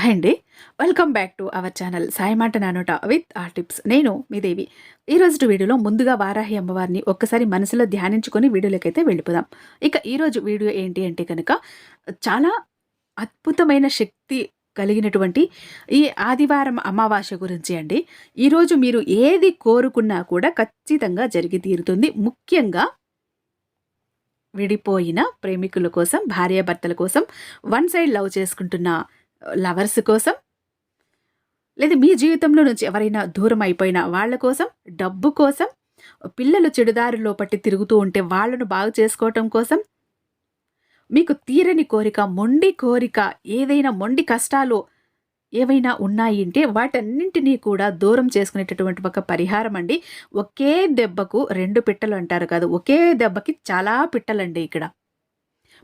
Hi అండి. Welcome back to our channel సాయిమాట నానోట with ఆ టిప్స్ నేను మీ దేవి. ఈరోజు వీడియోలో ముందుగా వారాహి అమ్మవారిని ఒక్కసారి మనసులో ధ్యానించుకొని వీడియోలకైతే వెళ్ళిపోదాం. ఇక ఈరోజు వీడియో ఏంటి అంటే కనుక చాలా అద్భుతమైన శక్తి కలిగినటువంటి ఈ ఆదివారం అమావాస్య గురించి అండి. ఈరోజు మీరు ఏది కోరుకున్నా కూడా ఖచ్చితంగా జరిగి తీరుతుంది. ముఖ్యంగా విడిపోయిన ప్రేమికుల కోసం భార్యాభర్తల కోసం వన్ సైడ్ లవ్ చేసుకుంటున్న లవర్స్ కోసం లేదా మీ జీవితంలో నుంచి ఎవరైనా దూరం అయిపోయిన వాళ్ళ కోసం డబ్బు కోసం పిల్లలు చెడుదారిలో పట్టి తిరుగుతూ ఉంటే వాళ్ళను బాగు చేసుకోవటం కోసం మీకు తీరని కోరిక మొండి కోరిక ఏదైనా మొండి కష్టాలు ఏవైనా ఉన్నాయి అంటే వాటన్నింటినీ కూడా దూరం చేసుకునేటటువంటి ఒక పరిహారం అండి. ఒకే దెబ్బకు రెండు పిట్టలు అంటారు కాదు ఒకే దెబ్బకి చాలా పిట్టలండి ఇక్కడ.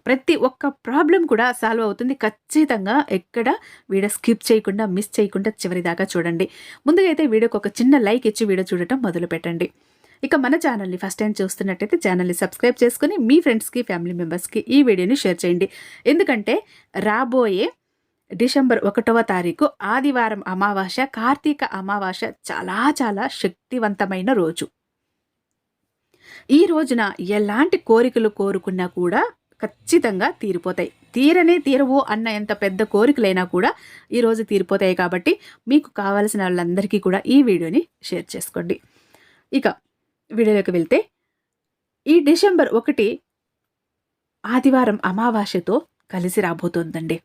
ప్రతి ఒక్క ప్రాబ్లం కూడా సాల్వ్ అవుతుంది. ఖచ్చితంగా ఎక్కడ వీడియో స్కిప్ చేయకుండా మిస్ చేయకుండా చివరి దాకా చూడండి. ముందుగా అయితే వీడియోకి ఒక చిన్న లైక్ ఇచ్చి వీడియో చూడటం మొదలు పెట్టండి. ఇక మన ఛానల్ని ఫస్ట్ టైం చూస్తున్నట్టయితే ఛానల్ని సబ్స్క్రైబ్ చేసుకుని మీ ఫ్రెండ్స్కి ఫ్యామిలీ మెంబర్స్కి ఈ వీడియోని షేర్ చేయండి. ఎందుకంటే రాబోయే డిసెంబర్ ఒకటవ తారీఖు ఆదివారం అమావాస్య కార్తీక అమావాస్య చాలా చాలా శక్తివంతమైన రోజు. ఈ రోజున ఎలాంటి కోరికలు కోరుకున్నా కూడా ఖచ్చితంగా తీరిపోతాయి. తీరనే తీరవు అన్న ఎంత పెద్ద కోరికలైనా కూడా ఈరోజు తీరిపోతాయి కాబట్టి మీకు కావలసిన వాళ్ళందరికీ కూడా ఈ వీడియోని షేర్ చేసుకోండి. ఇక వీడియోలోకి వెళ్తే ఈ డిసెంబర్ ఒకటి ఆదివారం అమావాస్యతో కలిసి రాబోతోందండి.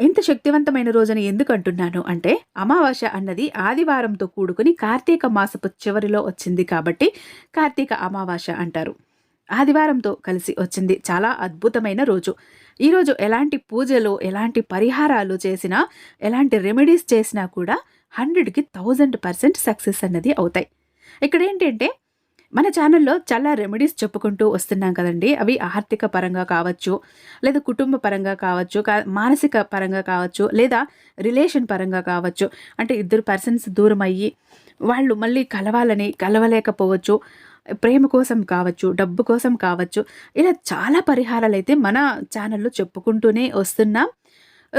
ఎంత శక్తివంతమైన రోజుని ఎందుకు అంటున్నాను అంటే అమావాస్య అన్నది ఆదివారంతో కూడుకుని కార్తీక మాసపు చివరిలో వచ్చింది కాబట్టి కార్తీక అమావాస్య అంటారు. ఆదివారంతో కలిసి వచ్చింది. చాలా అద్భుతమైన రోజు. ఈరోజు ఎలాంటి పూజలు ఎలాంటి పరిహారాలు చేసినా ఎలాంటి రెమెడీస్ చేసినా కూడా హండ్రెడ్కి థౌజండ్ పర్సెంట్ సక్సెస్ అన్నది అవుతాయి. ఇక్కడ ఏంటంటే మన ఛానల్లో చాలా రెమెడీస్ చెప్పుకుంటూ వస్తున్నాం కదండి. అవి ఆర్థిక పరంగా కావచ్చు లేదా కుటుంబ పరంగా కావచ్చు మానసిక పరంగా కావచ్చు లేదా రిలేషన్ పరంగా కావచ్చు. అంటే ఇద్దరు పర్సన్స్ దూరం అయ్యి వాళ్ళు మళ్ళీ కలవాలని కలవలేకపోవచ్చు. ప్రేమ కోసం కావచ్చు డబ్బు కోసం కావచ్చు ఇలా చాలా పరిహారాలు అయితే మన ఛానల్లో చెప్పుకుంటూనే వస్తున్నాం.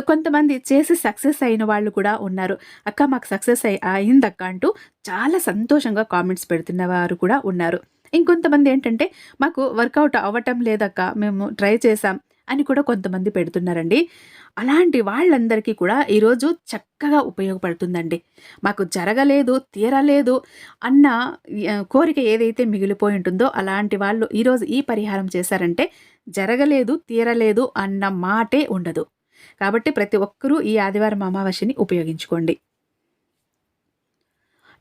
కొంతమంది చేసి సక్సెస్ అయిన వాళ్ళు కూడా ఉన్నారు. అక్క మాకు సక్సెస్ అయి అయిందక్క అంటూ చాలా సంతోషంగా కామెంట్స్ పెడుతున్న వారు కూడా ఉన్నారు. ఇంకొంతమంది ఏంటంటే మాకు వర్కౌట్ అవ్వటం లేదక్క మేము ట్రై చేసాం అని కూడా కొంతమంది పెడుతున్నారండి. అలాంటి వాళ్ళందరికీ కూడా ఈరోజు చక్కగా ఉపయోగపడుతుందండి. మాకు జరగలేదు తీరలేదు అన్న కోరిక ఏదైతే మిగిలిపోయి ఉంటుందో అలాంటి వాళ్ళు ఈరోజు ఈ పరిహారం చేశారంటే జరగలేదు తీరలేదు అన్న మాటే ఉండదు. కాబట్టి ప్రతి ఒక్కరూ ఈ ఆదివారం అమావాస్యని ఉపయోగించుకోండి.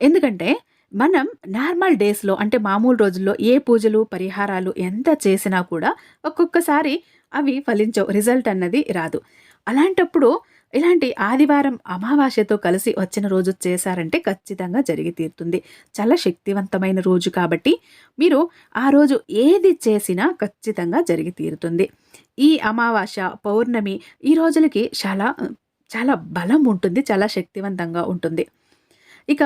ఎందుకంటే మనం నార్మల్ డేస్లో అంటే మామూలు రోజుల్లో ఏ పూజలు పరిహారాలు ఎంత చేసినా కూడా ఒక్కొక్కసారి అవి ఫలించవు రిజల్ట్ అన్నది రాదు. అలాంటప్పుడు ఇలాంటి ఆదివారం అమావాస్యతో కలిసి వచ్చిన రోజు చేశారంటే ఖచ్చితంగా జరిగి తీరుతుంది. చాలా శక్తివంతమైన రోజు కాబట్టి మీరు ఆ రోజు ఏది చేసినా ఖచ్చితంగా జరిగి తీరుతుంది. ఈ అమావాస్య పౌర్ణమి ఈ రోజులకి చాలా చాలా బలం ఉంటుంది చాలా శక్తివంతంగా ఉంటుంది. ఇక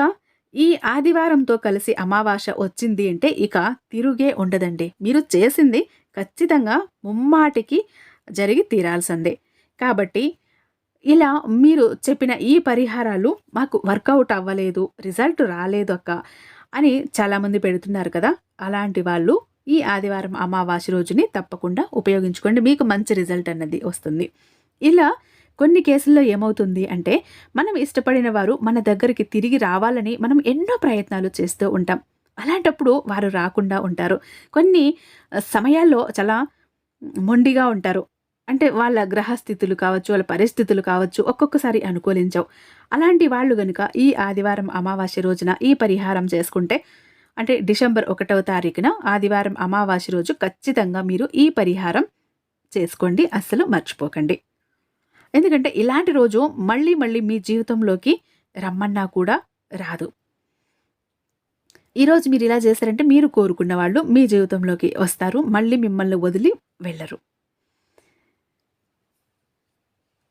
ఈ ఆదివారంతో కలిసి అమావాస్య వచ్చింది అంటే ఇక తిరుగే ఉండదండి. మీరు చేసింది ఖచ్చితంగా ముమ్మాటికి జరిగి తీరాల్సిందే. కాబట్టి ఇలా మీరు చెప్పిన ఈ పరిహారాలు మాకు వర్కౌట్ అవ్వలేదు రిజల్ట్ రాలేదు అక్క అని చాలామంది పెడుతున్నారు కదా. అలాంటి వాళ్ళు ఈ ఆదివారం అమావాస్య రోజుని తప్పకుండా ఉపయోగించుకోండి. మీకు మంచి రిజల్ట్ అన్నది వస్తుంది. ఇలా కొన్ని కేసుల్లో ఏమవుతుంది అంటే మనం ఇష్టపడిన వారు మన దగ్గరికి తిరిగి రావాలని మనం ఎన్నో ప్రయత్నాలు చేస్తూ ఉంటాం. అలాంటప్పుడు వారు రాకుండా ఉంటారు. కొన్ని సమయాల్లో చాలా మొండిగా ఉంటారు. అంటే వాళ్ళ గ్రహస్థితులు కావచ్చు వాళ్ళ పరిస్థితులు కావచ్చు ఒక్కొక్కసారి అనుకూలించవు. అలాంటి వాళ్ళు గనుక ఈ ఆదివారం అమావాస్య రోజున ఈ పరిహారం చేసుకుంటే అంటే డిసెంబర్ ఒకటవ తారీఖున ఆదివారం అమావాస్య రోజు ఖచ్చితంగా మీరు ఈ పరిహారం చేసుకోండి అస్సలు మర్చిపోకండి. ఎందుకంటే ఇలాంటి రోజు మళ్ళీ మళ్ళీ మీ జీవితంలోకి రమ్మన్నా కూడా రాదు. ఈరోజు మీరు ఇలా చేశారంటే మీరు కోరుకున్న వాళ్ళు మీ జీవితంలోకి వస్తారు మళ్ళీ మిమ్మల్ని వదిలి వెళ్ళరు.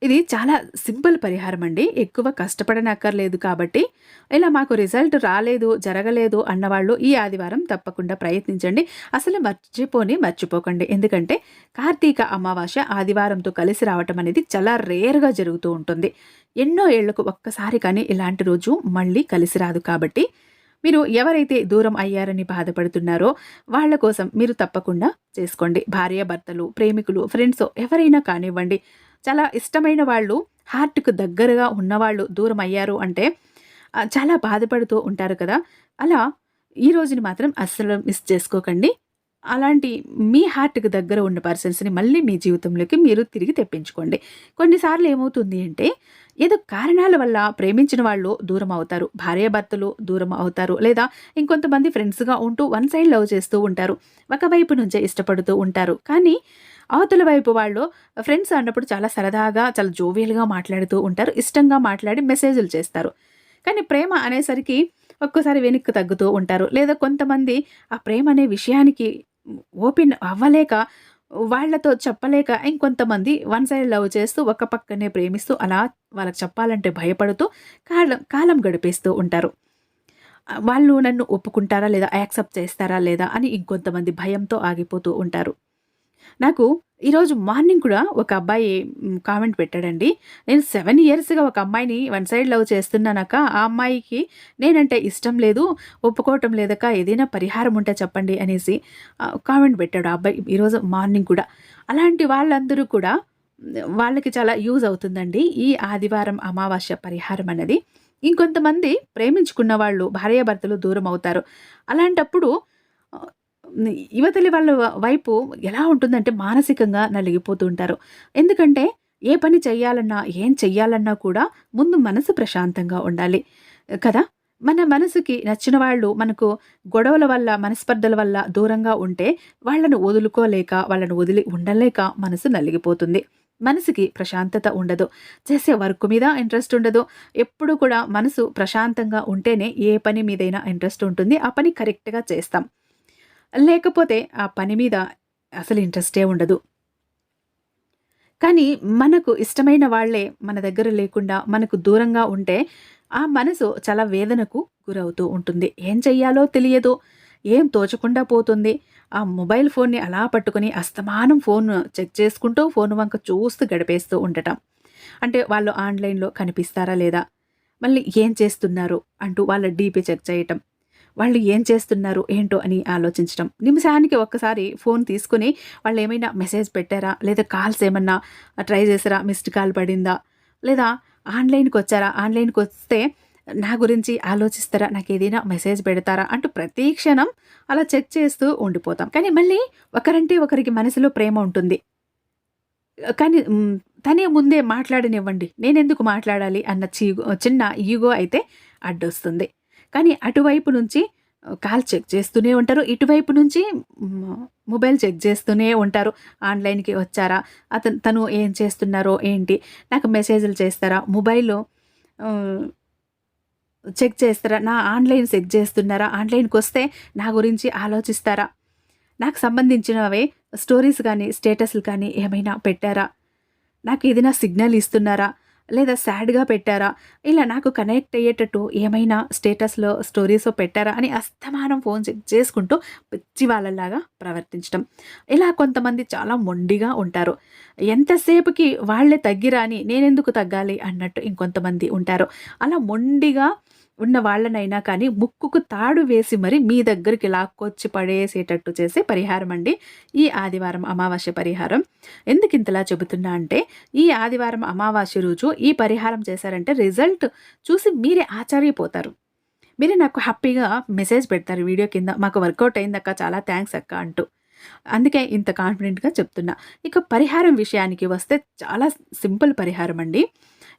ఇది చాలా సింపుల్ పరిహారం అండి. ఎక్కువ కష్టపడనక్కర్లేదు కాబట్టి, ఇలా మాకు రిజల్ట్ రాలేదు, జరగలేదు అన్నవాళ్ళు ఈ ఆదివారం తప్పకుండా ప్రయత్నించండి. అసలు మర్చిపోని మర్చిపోకండి. ఎందుకంటే కార్తీక అమావాస్య ఆదివారంతో కలిసి రావటం అనేది చాలా రేర్‌గా జరుగుతూ ఉంటుంది. ఎన్నో ఏళ్ళకు ఒక్కసారి కానీ ఇలాంటి రోజు మళ్ళీ కలిసి రాదు కాబట్టి, మీరు ఎవరైతే దూరం అయ్యారని బాధపడుతున్నారో వాళ్ళ కోసం మీరు తప్పకుండా చేసుకోండి. భార్యాభర్తలు, ప్రేమికులు, ఫ్రెండ్స్ ఎవరైనా కానివ్వండి. చాలా ఇష్టమైన వాళ్ళు హార్ట్‌కు దగ్గరగా ఉన్నవాళ్ళు దూరం అయ్యారు అంటే చాలా బాధపడుతూ ఉంటారు కదా! అలా ఈ రోజుని మాత్రం అస్సలు మిస్ చేసుకోకండి. అలాంటి మీ హార్ట్‌కి దగ్గర ఉన్న పర్సన్స్‌ని మళ్ళీ మీ జీవితంలోకి మీరు తిరిగి తెప్పించుకోండి. కొన్నిసార్లు ఏమవుతుంది అంటే ఏదో కారణాల వల్ల ప్రేమించిన వాళ్ళు దూరం అవుతారు. భార్యాభర్తలు దూరం అవుతారు. లేదా ఇంకొంతమంది ఫ్రెండ్స్‌గా ఉంటూ వన్ సైడ్ లవ్ చేస్తూ ఉంటారు. ఒకవైపు నుంచే ఇష్టపడుతూ ఉంటారు. కానీ అవతల వైపు వాళ్ళు ఫ్రెండ్స్ అన్నప్పుడు చాలా సరదాగా, చాలా జోవియల్‌గా మాట్లాడుతూ ఉంటారు. ఇష్టంగా మాట్లాడి మెసేజ్‌లు చేస్తారు. కానీ ప్రేమ అనేసరికి ఒక్కోసారి వెనక్కి తగ్గుతూ ఉంటారు. లేదా కొంతమంది ఆ ప్రేమ అనే విషయానికి ఓపెన్ అవ్వలేక వాళ్ళతో చెప్పలేక ఇంకొంతమంది వన్ సైడ్ లవ్ చేస్తూ ఒక పక్కనే ప్రేమిస్తూ అలా వాళ్ళకి చెప్పాలంటే భయపడుతూ కాలం కాలం గడిపేస్తూ ఉంటారు. వాళ్ళు నన్ను ఒప్పుకుంటారా లేదా? యాక్సెప్ట్ చేస్తారా లేదా? అని ఇంకొంతమంది భయంతో ఆగిపోతూ ఉంటారు. నాకు ఈరోజు మార్నింగ్ కూడా ఒక అబ్బాయి కామెంట్ పెట్టాడండి. నేను సెవెన్ ఇయర్స్‌గా ఒక అమ్మాయిని వన్ సైడ్ లవ్ చేస్తున్నానక్క. ఆ అమ్మాయికి నేనంటే ఇష్టం లేదు. ఒప్పుకోవటం లేదక్క. ఏదైనా పరిహారం ఉంటే చెప్పండి అనేసి కామెంట్ పెట్టాడు ఆ అబ్బాయి ఈరోజు మార్నింగ్ కూడా. అలాంటి వాళ్ళందరూ కూడా వాళ్ళకి చాలా యూజ్ అవుతుందండి. ఈ ఆదివారం అమావాస్య పరిహారం అనేది. ఇంకొంతమంది ప్రేమించుకున్న వాళ్ళు భార్యాభర్తలు దూరం అవుతారు. అలాంటప్పుడు ఆహ్, యువతలి వాళ్ళ వైపు ఎలా ఉంటుందంటే మానసికంగా నలిగిపోతూ ఉంటారు. ఎందుకంటే ఏ పని చేయాలన్నా, ఏం చెయ్యాలన్నా కూడా ముందు మనసు ప్రశాంతంగా ఉండాలి. కదా! మన మనసుకి నచ్చిన వాళ్ళు మనకు గొడవల వల్ల, మనస్పర్ధల వల్ల దూరంగా ఉంటే వాళ్ళను వదులుకోలేక, వాళ్ళను వదిలి ఉండలేక మనసు నలిగిపోతుంది. మనసుకి ప్రశాంతత ఉండదు. చేసే వర్క్ మీద ఇంట్రెస్ట్ ఉండదు. ఎప్పుడు కూడా మనసు ప్రశాంతంగా ఉంటేనే ఏ పని మీదైనా ఇంట్రెస్ట్ ఉంటుంది. ఆ పని కరెక్ట్‌గా చేస్తాం. లేకపోతే ఆ పని మీద అసలు ఇంట్రెస్టే ఉండదు. కానీ మనకు ఇష్టమైన వాళ్ళే మన దగ్గర లేకుండా మనకు దూరంగా ఉంటే ఆ మనసు చాలా వేదనకు గురవుతూ ఉంటుంది. ఏం చెయ్యాలో తెలియదు. ఏం తోచకుండా పోతుంది. ఆ మొబైల్ ఫోన్‌ని అలా పట్టుకొని అస్తమానం ఫోన్ చెక్ చేసుకుంటూ ఫోన్ వంక చూస్తూ గడిపేస్తూ ఉండటం. అంటే వాళ్ళు ఆన్‌లైన్‌లో కనిపిస్తారా లేదా? మళ్ళీ ఏం చేస్తున్నారు అంటూ వాళ్ళ డీపీ చెక్ చేయటం. వాళ్ళు ఏం చేస్తున్నారు ఏంటో అని ఆలోచించటం. నిమిషానికి ఒక్కసారి ఫోన్ తీసుకొని వాళ్ళేమైనా మెసేజ్ పెట్టారా? లేదా కాల్స్ ఏమన్నా ట్రై చేసారా? మిస్డ్ కాల్ పడిందా? లేదా ఆన్లైన్కి వచ్చారా ఆన్లైన్కి వస్తే నా గురించి ఆలోచిస్తారా? నాకు ఏదైనా మెసేజ్ పెడతారా? అంటూ ప్రతి క్షణం అలా చెక్ చేస్తూ ఉండిపోతాం. కానీ మళ్ళీ ఒకరంటే ఒకరికి మనసులో ప్రేమ ఉంటుంది. కానీ తనే ముందే మాట్లాడనివ్వండి. నేనెందుకు మాట్లాడాలి అన్న చీగో చిన్న ఈగో అయితే అడ్డొస్తుంది. కానీ అటువైపు నుంచి కాల్ చెక్ చేస్తూనే ఉంటారు. ఇటువైపు నుంచి మొబైల్ చెక్ చేస్తూనే ఉంటారు. ఆన్‌లైన్‌కి వచ్చారా? అతను తను ఏం చేస్తున్నారో ఏంటి? నాకు మెసేజ్‌లు చేస్తారా? మొబైల్‌లో చెక్ చేస్తారా? నా ఆన్‌లైన్ చెక్ చేస్తున్నారా? ఆన్లైన్కి వస్తే నా గురించి ఆలోచిస్తారా? నాకు సంబంధించినవే స్టోరీస్ కానీ స్టేటస్‌లు కానీ ఏమైనా పెట్టారా? నాకు ఏదైనా సిగ్నల్ ఇస్తున్నారా? లేదా సాడ్‌గా పెట్టారా? ఇలా నాకు కనెక్ట్ అయ్యేటట్టు ఏమైనా స్టేటస్‌లో, స్టోరీస్లో పెట్టారా? అని అస్తమానం ఫోన్ చెక్ చేసుకుంటూ పిచ్చి వాళ్ళలాగా ప్రవర్తించటం. ఇలా కొంతమంది చాలా మొండిగా ఉంటారు. ఎంతసేపుకి వాళ్ళే తగ్గిరా అని నేనెందుకు తగ్గాలి అన్నట్టు ఇంకొంతమంది ఉంటారు. అలా మొండిగా ఉన్న వాళ్ళనైనా కానీ ముక్కుకు తాడు వేసి మరి మీ దగ్గరికి లాక్కొచ్చి పడేసేటట్టు చేసే పరిహారం అండి. ఈ ఆదివారం అమావాస్య పరిహారం. ఎందుకు ఇంతలా చెబుతున్నా అంటే ఈ ఆదివారం అమావాస్య రోజు ఈ పరిహారం చేశారంటే రిజల్ట్ చూసి మీరే ఆశ్చర్యపోతారు. మీరే నాకు హ్యాపీగా మెసేజ్ పెడతారు వీడియో కింద. మాకు వర్కౌట్ అయిందక్క చాలా థ్యాంక్స్ అక్క అంటూ. అందుకే ఇంత కాన్ఫిడెంట్‌గా చెప్తున్నా. ఇక పరిహారం విషయానికి వస్తే చాలా సింపుల్ పరిహారం అండి.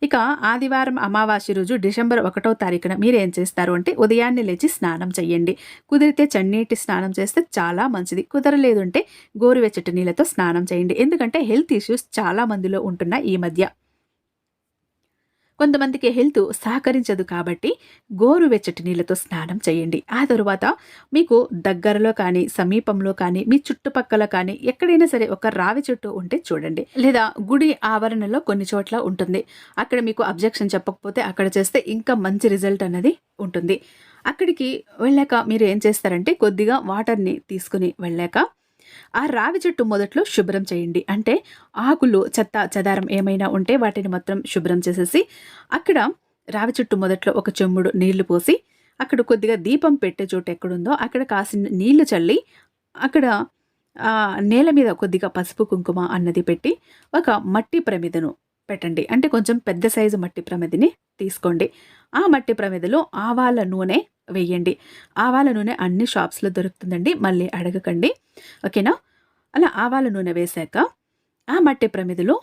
ఇక ఆదివారం అమావాస్య రోజు డిసెంబర్ ఒకటో తారీఖున ఏం చేస్తారు అంటే ఉదయాన్నే లేచి స్నానం చేయండి. కుదిరితే చన్నీటి స్నానం చేస్తే చాలా మంచిది. కుదరలేదు అంటే గోరువెచ్చటి నీళ్ళతో స్నానం చేయండి. ఎందుకంటే హెల్త్ ఇష్యూస్ చాలా మందిలో ఉంటున్నాయి ఈ మధ్య. కొంతమందికి హెల్త్ సహకరించదు కాబట్టి గోరువెచ్చటి నీళ్ళతో స్నానం చేయండి. ఆ తరువాత మీకు దగ్గరలో కానీ సమీపంలో కానీ మీ చుట్టుపక్కల కానీ ఎక్కడైనా సరే ఒక రావి చెట్టు ఉంటే చూడండి. లేదా గుడి ఆవరణలో కొన్ని చోట్ల ఉంటుంది. అక్కడ మీకు అబ్జెక్షన్ చెప్పకపోతే అక్కడ చేస్తే ఇంకా మంచి రిజల్ట్ అన్నది ఉంటుంది. అక్కడికి వెళ్ళాక మీరు ఏం చేస్తారంటే కొద్దిగా వాటర్ని తీసుకుని వెళ్ళాక ఆ రావి చెట్టు మొదట్లో శుభ్రం చేయండి. అంటే ఆకులు చెత్త చెదారం ఏమైనా ఉంటే వాటిని మొత్తం శుభ్రం చేసేసి అక్కడ రావి చెట్టు మొదట్లో ఒక చెమ్ముడు నీళ్ళు పోసి అక్కడ కొద్దిగా దీపం పెట్టే చోటు ఎక్కడుందో అక్కడ కాసిన నీళ్ళు చల్లి అక్కడ నేల మీద కొద్దిగా పసుపు కుంకుమ అన్నది పెట్టి ఒక మట్టి ప్రమిదను పెట్టండి. అంటే కొంచెం పెద్ద సైజు మట్టి ప్రమిదిని తీసుకోండి. ఆ మట్టి ప్రమిదిలో ఆవాల నూనె వేయండి. ఆవాల నూనె అన్ని షాప్స్లో దొరుకుతుందండి. మళ్ళీ అడగకండి. ఓకేనా? అలా ఆవాల నూనె వేశాక ఆ మట్టి ప్రమిదిలో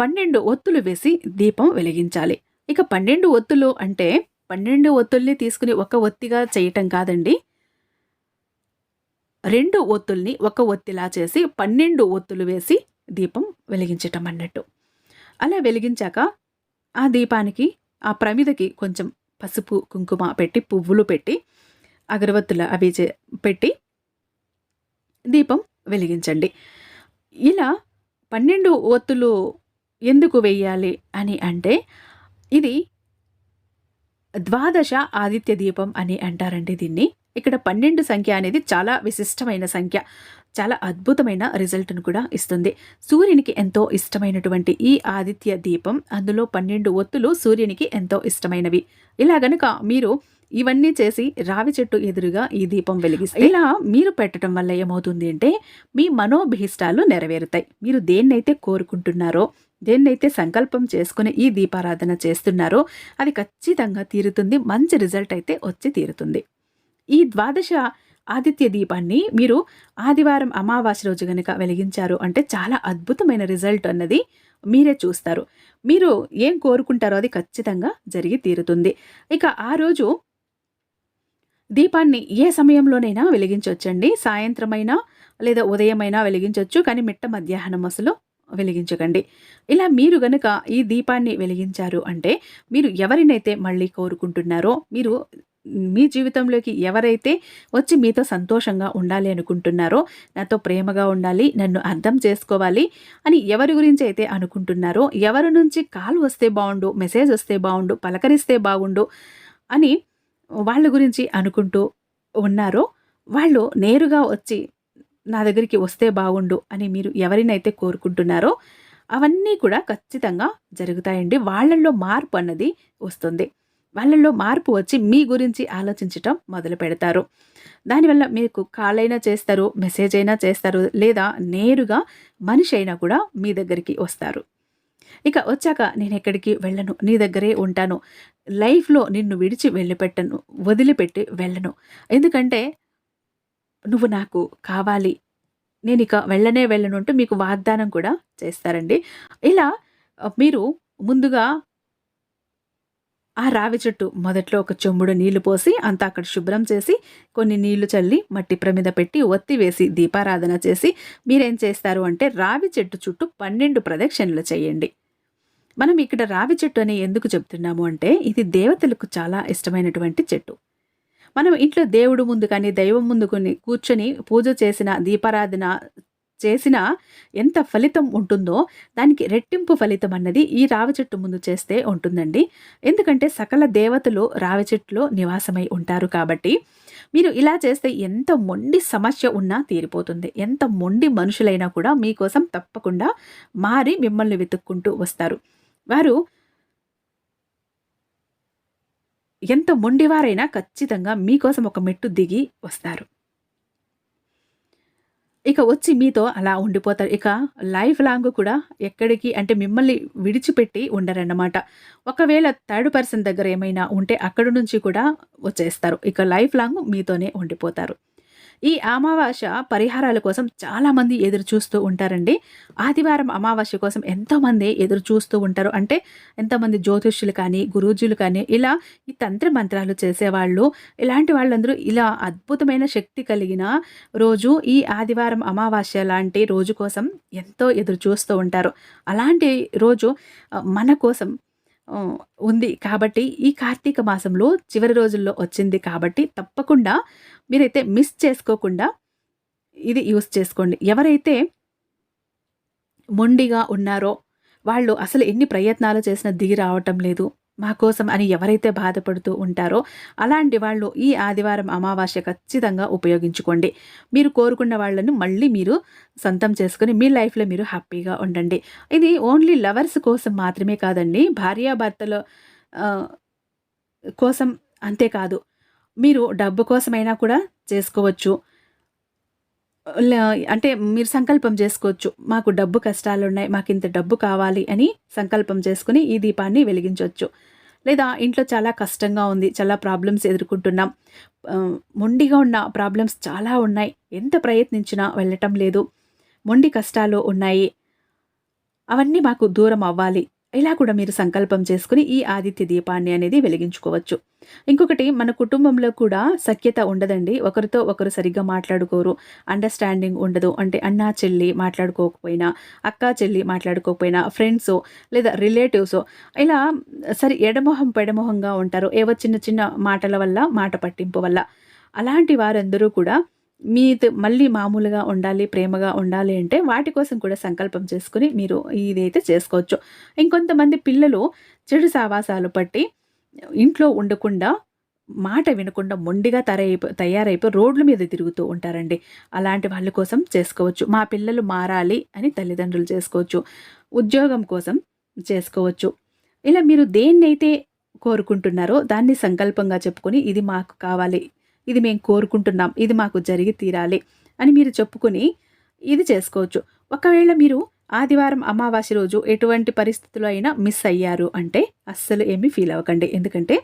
పన్నెండు ఒత్తులు వేసి దీపం వెలిగించాలి. ఇక పన్నెండు ఒత్తులు అంటే పన్నెండు ఒత్తుల్ని తీసుకుని ఒక ఒత్తిగా చేయటం కాదండి. రెండు ఒత్తుల్ని ఒక ఒత్తిలా చేసి పన్నెండు ఒత్తులు వేసి దీపం వెలిగించటం అన్నట్టు. అలా వెలిగించాక ఆ దీపానికి ఆ ప్రమిదకి కొంచెం పసుపు కుంకుమ పెట్టి పువ్వులు పెట్టి అగరవత్తుల అవి పెట్టి దీపం వెలిగించండి. ఇలా పన్నెండు ఒత్తులు ఎందుకు వెయ్యాలి అని అంటే ఇది ద్వాదశ ఆదిత్య దీపం అని అంటారండి దీన్ని. ఇక్కడ పన్నెండు సంఖ్య అనేది చాలా విశిష్టమైన సంఖ్య. చాలా అద్భుతమైన రిజల్ట్ను కూడా ఇస్తుంది. సూర్యునికి ఎంతో ఇష్టమైనటువంటి ఈ ఆదిత్య దీపం అందులో పన్నెండు ఒత్తులు సూర్యునికి ఎంతో ఇష్టమైనవి. ఇలా గనుక మీరు ఇవన్నీ చేసి రావి చెట్టు ఎదురుగా ఈ దీపం వెలిగిస్తే ఇలా మీరు పెట్టడం వల్ల ఏమవుతుంది అంటే మీ మనోభీష్టాలు నెరవేరుతాయి. మీరు దేన్నైతే కోరుకుంటున్నారో దేన్నైతే సంకల్పం చేసుకుని ఈ దీపారాధన చేస్తున్నారో అది ఖచ్చితంగా తీరుతుంది మంచి రిజల్ట్ అయితే వచ్చి తీరుతుంది. ఈ ద్వాదశ ఆదిత్య దీపాన్ని మీరు ఆదివారం అమావాస్య రోజు గనుక వెలిగించారు అంటే చాలా అద్భుతమైన రిజల్ట్ అన్నది మీరే చూస్తారు. మీరు ఏం కోరుకుంటారో అది ఖచ్చితంగా జరిగి తీరుతుంది. ఇక ఆ రోజు దీపాన్ని ఏ సమయంలోనైనా వెలిగించవచ్చండి సాయంత్రమైనా లేదా ఉదయమైనా వెలిగించవచ్చు కానీ మిట్ట మధ్యాహ్నం అసలు వెలిగించకండి. ఇలా మీరు గనుక ఈ దీపాన్ని వెలిగించారు అంటే మీరు ఎవరినైతే మళ్ళీ కోరుకుంటున్నారో మీరు మీ జీవితంలోకి ఎవరైతే వచ్చి మీతో సంతోషంగా ఉండాలి అనుకుంటున్నారో నాతో ప్రేమగా ఉండాలి నన్ను అర్థం చేసుకోవాలి అని ఎవరి గురించి అయితే అనుకుంటున్నారో ఎవరి నుంచి కాల్ వస్తే బాగుండు మెసేజ్ వస్తే బాగుండు పలకరిస్తే బాగుండు అని వాళ్ళ గురించి అనుకుంటూ ఉన్నారో వాళ్ళు నేరుగా వచ్చి నా దగ్గరికి వస్తే బాగుండు అని మీరు ఎవరినైతే కోరుకుంటున్నారో అవన్నీ కూడా ఖచ్చితంగా జరుగుతాయండి. వాళ్ళల్లో మార్పు అన్నది వస్తుంది. వాళ్ళల్లో మార్పు వచ్చి మీ గురించి ఆలోచించటం మొదలు పెడతారు. దానివల్ల మీకు కాల్ అయినా చేస్తారు మెసేజ్ అయినా చేస్తారు లేదా నేరుగా మనిషి అయినా కూడా మీ దగ్గరికి వస్తారు. ఇక వచ్చాక నేను ఎక్కడికి వెళ్ళను నీ దగ్గరే ఉంటాను. లైఫ్లో నిన్ను విడిచి వెళ్ళిపెట్టను వదిలిపెట్టి వెళ్ళను. ఎందుకంటే నువ్వు నాకు కావాలి. నేను ఇక వెళ్ళనే వెళ్ళను అంటూ మీకు వాగ్దానం కూడా చేస్తారండి. ఇలా మీరు ముందుగా ఆ రావి చెట్టు మొదట్లో ఒక చెంబుడు నీళ్ళు పోసి అంతా అక్కడ శుభ్రం చేసి కొన్ని నీళ్ళు చల్లి మట్టి ప్రమిద పెట్టి ఒత్తి వేసి దీపారాధన చేసి మీరేం చేస్తారు అంటే రావి చెట్టు చుట్టూ పన్నెండు ప్రదక్షిణలు చేయండి. మనం ఇక్కడ రావి చెట్టు అని ఎందుకు చెప్తున్నాము అంటే ఇది దేవతలకు చాలా ఇష్టమైనటువంటి చెట్టు. మనం ఇంట్లో దేవుడు ముందు కానీ దైవం ముందు కొన్ని కూర్చొని పూజ చేసిన దీపారాధన చేసిన ఎంత ఫలితం ఉంటుందో దానికి రెట్టింపు ఫలితం అన్నది ఈ రావి చెట్టు ముందు చేస్తే ఉంటుందండి. ఎందుకంటే సకల దేవతలు రావి చెట్టులో నివాసమై ఉంటారు కాబట్టి మీరు ఇలా చేస్తే ఎంత మొండి సమస్య ఉన్నా తీరిపోతుంది. ఎంత మొండి మనుషులైనా కూడా మీకోసం తప్పకుండా మారి మిమ్మల్ని వెతుక్కుంటూ వస్తారు. వారు ఎంత మొండివారైనా ఖచ్చితంగా మీకోసం ఒక మెట్టు దిగి వస్తారు. ఇక వచ్చి మీతో అలా ఉండిపోతారు. ఇక లైఫ్ లాంగ్ కూడా ఎక్కడికి అంటే మిమ్మల్ని విడిచిపెట్టి ఉండరన్నమాట. ఒకవేళ థర్డ్ పర్సన్ దగ్గర ఏమైనా ఉంటే అక్కడి నుంచి కూడా వచ్చేస్తారు. ఇక లైఫ్ లాంగ్ మీతోనే ఉండిపోతారు. ఈ అమావాస్య పరిహారాల కోసం చాలామంది ఎదురు చూస్తూ ఉంటారండి. ఆదివారం అమావాస్య కోసం ఎంతోమంది ఎదురు చూస్తూ ఉంటారు. అంటే ఎంతమంది జ్యోతిష్యులు కానీ గురూజులు కానీ ఇలా ఈ తంత్ర మంత్రాలు చేసేవాళ్ళు. ఇలాంటి వాళ్ళందరూ ఇలా అద్భుతమైన శక్తి కలిగిన రోజు ఈ ఆదివారం అమావాస్య లాంటి రోజు కోసం ఎంతో ఎదురు చూస్తూ ఉంటారు. అలాంటి రోజు మన కోసం ఉంది కాబట్టి ఈ కార్తీక మాసంలో చివరి రోజుల్లో వచ్చింది కాబట్టి తప్పకుండా మీరైతే మిస్ చేసుకోకుండా ఇది యూస్ చేసుకోండి. ఎవరైతే మొండిగా ఉన్నారో వాళ్ళు అసలు ఎన్ని ప్రయత్నాలు చేసినా దిగి రావటం లేదు. మా కోసం అని ఎవరైతే బాధపడుతూ ఉంటారో అలాంటి వాళ్ళు ఈ ఆదివారం అమావాస్య ఖచ్చితంగా ఉపయోగించుకోండి. మీరు కోరుకున్న వాళ్ళను మళ్ళీ మీరు సొంతం చేసుకుని మీ లైఫ్‌లో మీరు హ్యాపీగా ఉండండి. ఇది ఓన్లీ లవర్స్ కోసం మాత్రమే కాదండి. భార్యాభర్తలో కోసం అంతేకాదు మీరు డబ్బు కోసమైనా కూడా చేసుకోవచ్చు. అంటే మీరు సంకల్పం చేసుకోవచ్చు. మాకు డబ్బు కష్టాలు ఉన్నాయి మాకు ఇంత డబ్బు కావాలి అని సంకల్పం చేసుకుని ఈ దీపాన్ని వెలిగించవచ్చు లేదా ఇంట్లో చాలా కష్టంగా ఉంది. చాలా ప్రాబ్లమ్స్ ఎదుర్కొంటున్నాం. మొండిగా ఉన్న ప్రాబ్లమ్స్ చాలా ఉన్నాయి. ఎంత ప్రయత్నించినా వెళ్ళటం లేదు. మొండి కష్టాలు ఉన్నాయి. అవన్నీ మాకు దూరం అవ్వాలి. ఇలా కూడా మీరు సంకల్పం చేసుకుని ఈ ఆదిత్య దీపాన్ని అనేది వెలిగించుకోవచ్చు. ఇంకొకటి మన కుటుంబంలో కూడా సఖ్యత ఉండదండి. ఒకరితో ఒకరు సరిగ్గా మాట్లాడుకోరు. అండర్‌స్టాండింగ్ ఉండదు. అంటే అన్నా, చెల్లి మాట్లాడుకోకపోయినా, అక్కా, చెల్లి మాట్లాడుకోకపోయినా, ఫ్రెండ్స్ లేదా రిలేటివ్స్ ఇలా సరి ఎడమొహం పెడమొహంగా ఉంటారు. ఏవో చిన్న చిన్న మాటల వల్ల, మాట పట్టింపు వల్ల. అలాంటి వారందరూ కూడా మీతో మళ్ళీ మామూలుగా ఉండాలి, ప్రేమగా ఉండాలి అంటే వాటి కోసం కూడా సంకల్పం చేసుకొని మీరు ఇదైతే చేసుకోవచ్చు. ఇంకొంతమంది పిల్లలు చెడు సావాసాలు పట్టి ఇంట్లో ఉండకుండా, మాట వినకుండా మొండిగా తరైపో తయారైపోయి రోడ్ల మీద తిరుగుతూ ఉంటారండి. అలాంటి వాళ్ళ కోసం చేసుకోవచ్చు. మా పిల్లలు మారాలి అని తల్లిదండ్రులు చేసుకోవచ్చు. ఉద్యోగం కోసం చేసుకోవచ్చు. ఇలా మీరు దేన్నైతే కోరుకుంటున్నారో దాన్ని సంకల్పంగా చెప్పుకొని ఇది మాకు కావాలి. ఇది మేము కోరుకుంటున్నాం. ఇది మాకు జరిగి తీరాలి అని మీరు చెప్పుకొని ఇది చేసుకోవచ్చు. ఒకవేళ మీరు ఆదివారం అమావాస్య రోజు ఎటువంటి పరిస్థితులు అయినా మిస్ అయ్యారు అంటే అస్సలు ఏమీ ఫీల్ అవ్వకండి. ఎందుకంటే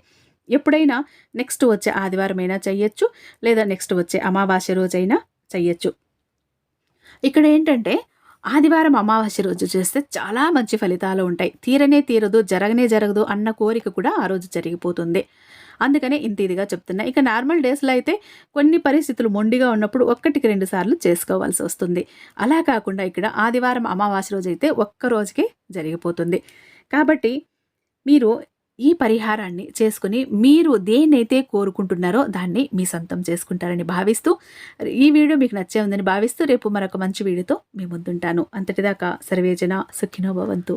ఎప్పుడైనా నెక్స్ట్ వచ్చే ఆదివారం అయినా చెయ్యొచ్చు. లేదా నెక్స్ట్ వచ్చే అమావాస్య రోజైనా చెయ్యొచ్చు. ఇక్కడ ఏంటంటే ఆదివారం అమావాస్య రోజు చేస్తే చాలా మంచి ఫలితాలు ఉంటాయి. తీరనే తీరదు, జరగనే జరగదు అన్న కోరిక కూడా ఆ రోజు జరిగిపోతుంది. అందుకనే ఇంత ఇదిగా చెప్తున్నా. ఇక నార్మల్ డేస్‌లో అయితే కొన్ని పరిస్థితులు మొండిగా ఉన్నప్పుడు ఒక్కటికి రెండు సార్లు చేసుకోవాల్సి వస్తుంది. అలా కాకుండా ఇక్కడ ఆదివారం అమావాస్య రోజైతే ఒక్క రోజుకే జరిగిపోతుంది. కాబట్టి మీరు ఈ పరిహారాన్ని చేసుకుని మీరు దేన్నైతే కోరుకుంటున్నారో దాన్ని మీ సొంతం చేసుకుంటారని భావిస్తూ ఈ వీడియో మీకు నచ్చే ఉందని భావిస్తూ రేపు మరొక మంచి వీడియోతో మీ ముందుంటాను. అంతటిదాకా సర్వేజన సుఖినోభవంతు